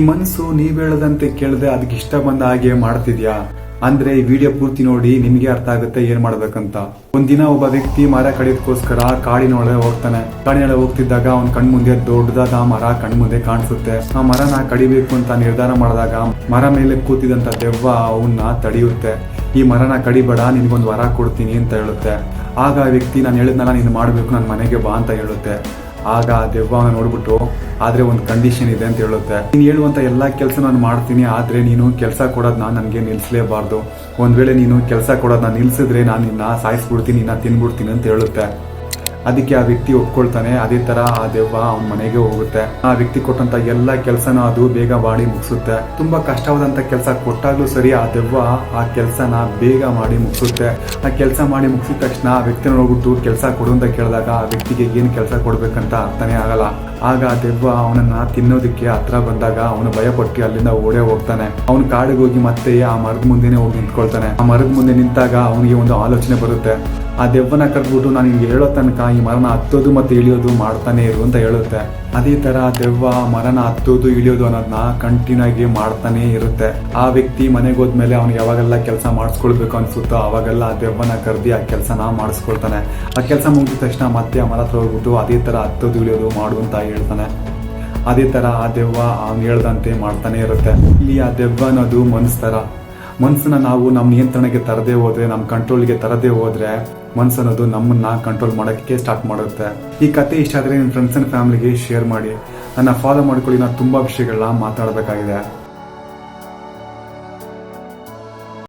ಈ ಮನಸ್ಸು ನೀವ್ ಹೇಳದಂತೆ ಕೇಳದೆ ಅದಕ್ಕೆ ಇಷ್ಟ ಬಂದ ಹಾಗೆ ಮಾಡ್ತಿದ್ಯಾ? ಅಂದ್ರೆ ಈ ವಿಡಿಯೋ ಪೂರ್ತಿ ನೋಡಿ ನಿಮ್ಗೆ ಅರ್ಥ ಆಗುತ್ತೆ ಏನ್ ಮಾಡ್ಬೇಕಂತ. ಒಂದಿನ ಒಬ್ಬ ವ್ಯಕ್ತಿ ಮರ ಕಡಿಯೋದಕ್ಕೋಸ್ಕರ ಕಾಡಿನೊಳಗೆ ಹೋಗ್ತಾನೆ. ಕಾಡಿನೊಳಗೆ ಹೋಗ್ತಿದ್ದಾಗ ಅವ್ನ ಕಣ್ ಮುಂದೆ ದೊಡ್ಡದಾದ ಮರ ಕಣ್ ಮುಂದೆ ಕಾಣಿಸುತ್ತೆ. ಆ ಮರನ ಕಡಿಬೇಕು ಅಂತ ನಿರ್ಧಾರ ಮಾಡಿದಾಗ ಮರ ಮೇಲೆ ಕೂತಿದಂತ ದೆವ್ವ ಅವನ್ನ ತಡೆಯುತ್ತೆ. ಈ ಮರನ ಕಡಿಬೇಡ, ನಿನ್ಗೊಂದು ವರ ಕೊಡ್ತೀನಿ ಅಂತ ಹೇಳುತ್ತೆ. ಆಗ ಆ ವ್ಯಕ್ತಿ, ನಾನು ಹೇಳಿದ್ನಲ್ಲ ನೀನು ಮಾಡಬೇಕು ನನ್ನ ಮನೆಗೆ ಬಾ ಅಂತ ಹೇಳುತ್ತೆ. ಆಗ ದೆವ್ವನ ನೋಡ್ಬಿಟ್ಟು, ಆದ್ರೆ ಒಂದು ಕಂಡೀಷನ್ ಇದೆ ಅಂತ ಹೇಳುತ್ತೆ. ನೀನು ಹೇಳುವಂತ ಎಲ್ಲಾ ಕೆಲಸ ನಾನು ಮಾಡ್ತೀನಿ, ಆದ್ರೆ ನೀನು ಕೆಲಸ ಕೊಡೋದನ್ನ ನನಗೆ ನಿಲ್ಲಿಸಲೇಬಾರ್ದು ಒಂದ್ ವೇಳೆ ನೀನು ಕೆಲಸ ಕೊಡೋದನ್ನ ನಿಲ್ಸಿದ್ರೆ ನಾನು ನಿನ್ನ ಸಾಯಿಸ್ಬಿಡ್ತೀನಿ, ನಿನ್ನ ತಿನ್ಬಿಡ್ತೀನಿ ಅಂತ ಹೇಳುತ್ತೆ. ಅದಕ್ಕೆ ಆ ವ್ಯಕ್ತಿ ಒಪ್ಕೊಳ್ತಾನೆ. ಅದೇ ತರ ಆ ದೆವ್ವ ಅವನ ಮನೆಗೆ ಹೋಗುತ್ತೆ. ಆ ವ್ಯಕ್ತಿ ಕೊಟ್ಟಂತ ಎಲ್ಲಾ ಕೆಲಸನ ಅದು ಬೇಗ ಮಾಡಿ ಮುಗಿಸುತ್ತೆ. ತುಂಬಾ ಕಷ್ಟವಾದಂತ ಕೆಲಸ ಕೊಟ್ಟಾಗ್ಲೂ ಸರಿ ಆ ದೆವ್ವ ಆ ಕೆಲಸನ ಬೇಗ ಮಾಡಿ ಮುಗಿಸುತ್ತೆ. ಆ ಕೆಲಸ ಮಾಡಿ ಮುಗಿಸಿದ ತಕ್ಷಣ ಆ ವ್ಯಕ್ತಿನ ನೋಡ್ಬಿಟ್ಟು ಕೆಲಸ ಕೊಡು ಅಂತ ಕೇಳಿದಾಗ ಆ ವ್ಯಕ್ತಿಗೆ ಏನ್ ಕೆಲಸ ಕೊಡ್ಬೇಕಂತ ಅರ್ಥನೇ ಆಗಲ್ಲ. ಆಗ ಆ ದೆವ್ವ ಅವನನ್ನ ತಿನ್ನೋದಕ್ಕೆ ಹತ್ರ ಬಂದಾಗ ಅವನು ಭಯಪಟ್ಟು ಅಲ್ಲಿಂದ ಓಡೇ ಹೋಗ್ತಾನೆ. ಅವನು ಕಾಡಿಗೆ ಹೋಗಿ ಮತ್ತೆ ಆ ಮರದ ಮುಂದೆನೆ ಹೋಗಿ ನಿಂತ್ಕೊಳ್ತಾನೆ. ಆ ಮರದ ಮುಂದೆ ನಿಂತಾಗ ಅವನಿಗೆ ಒಂದು ಆಲೋಚನೆ ಬರುತ್ತೆ. ಆ ದೆವ್ವನ ಕರೆದ್ಬಿಟ್ಟು ನಾನು ಹಿಂಗೆ ಹೇಳೋ ತನಕ ಈ ಮರನ ಹತ್ತೋದು ಮತ್ತೆ ಇಳಿಯೋದು ಮಾಡ್ತಾನೆ ಇರು ಅಂತ ಹೇಳುತ್ತೆ. ಅದೇ ತರ ದೆವ್ವ ಮರನ ಹತ್ತೋದು ಇಳಿಯೋದು ಅನ್ನೋದನ್ನ ಕಂಟಿನ್ಯೂ ಆಗಿ ಮಾಡ್ತಾನೆ ಇರುತ್ತೆ. ಆ ವ್ಯಕ್ತಿ ಮನೆಗೆ ಹೋದ್ಮೇಲೆ ಅವ್ನು ಯಾವಾಗೆಲ್ಲ ಕೆಲಸ ಮಾಡಿಸ್ಕೊಳ್ಬೇಕು ಅನ್ಸುತ್ತೋ ಅವಾಗೆಲ್ಲ ಆ ದೆವ್ವನ ಕರೆದಿ ಆ ಕೆಲಸನ ಮಾಡಿಸ್ಕೊಳ್ತಾನೆ. ಆ ಕೆಲಸ ಮುಗಿದ ತಕ್ಷಣ ಮತ್ತೆ ಆ ಮರ ಹತ್ರ ಹೋಗ್ಬಿಟ್ಟು ಅದೇ ತರ ಹತ್ತೋದು ಇಳಿಯೋದು ಮಾಡು ಅಂತ ಹೇಳ್ತಾನೆ. ಅದೇ ತರ ಆ ದೆವ್ವ ಅವ್ನು ಹೇಳ್ದಂತೆ ಮಾಡ್ತಾನೆ ಇರುತ್ತೆ. ಇಲ್ಲಿ ಆ ದೆವ್ವ ಅನ್ನೋದು ಮನ್ಸ್ ತರ ಮನ್ಸನ್ನ ನಾವು ನಮ್ಮ ನಿಯಂತ್ರಣಕ್ಕೆ ತರದೇ ಹೋದ್ರೆ ನಮ್ಮ ಕಂಟ್ರೋಲ್ಗೆ ತರದೇ ಹೋದ್ರೆ ಮನಸ್ಸನ್ನೋದು ನಮ್ಮನ್ನ ಕಂಟ್ರೋಲ್ ಮಾಡೋಕ್ಕೆ ಸ್ಟಾರ್ಟ್ ಮಾಡುತ್ತೆ. ಈ ಕತೆ ಇಷ್ಟ ಆದ್ರೆ ನಿಮ್ಮ ಫ್ರೆಂಡ್ಸ್ ಅಂಡ್ ಫ್ಯಾಮಿಲಿಗೆ ಶೇರ್ ಮಾಡಿ. ನನ್ನ ಫಾಲೋ ಮಾಡ್ಕೊಳ್ಳಿ ನಾನು ತುಂಬಾ ವಿಷಯಗಳನ್ನ ಮಾತಾಡಬೇಕಾಗಿದೆ.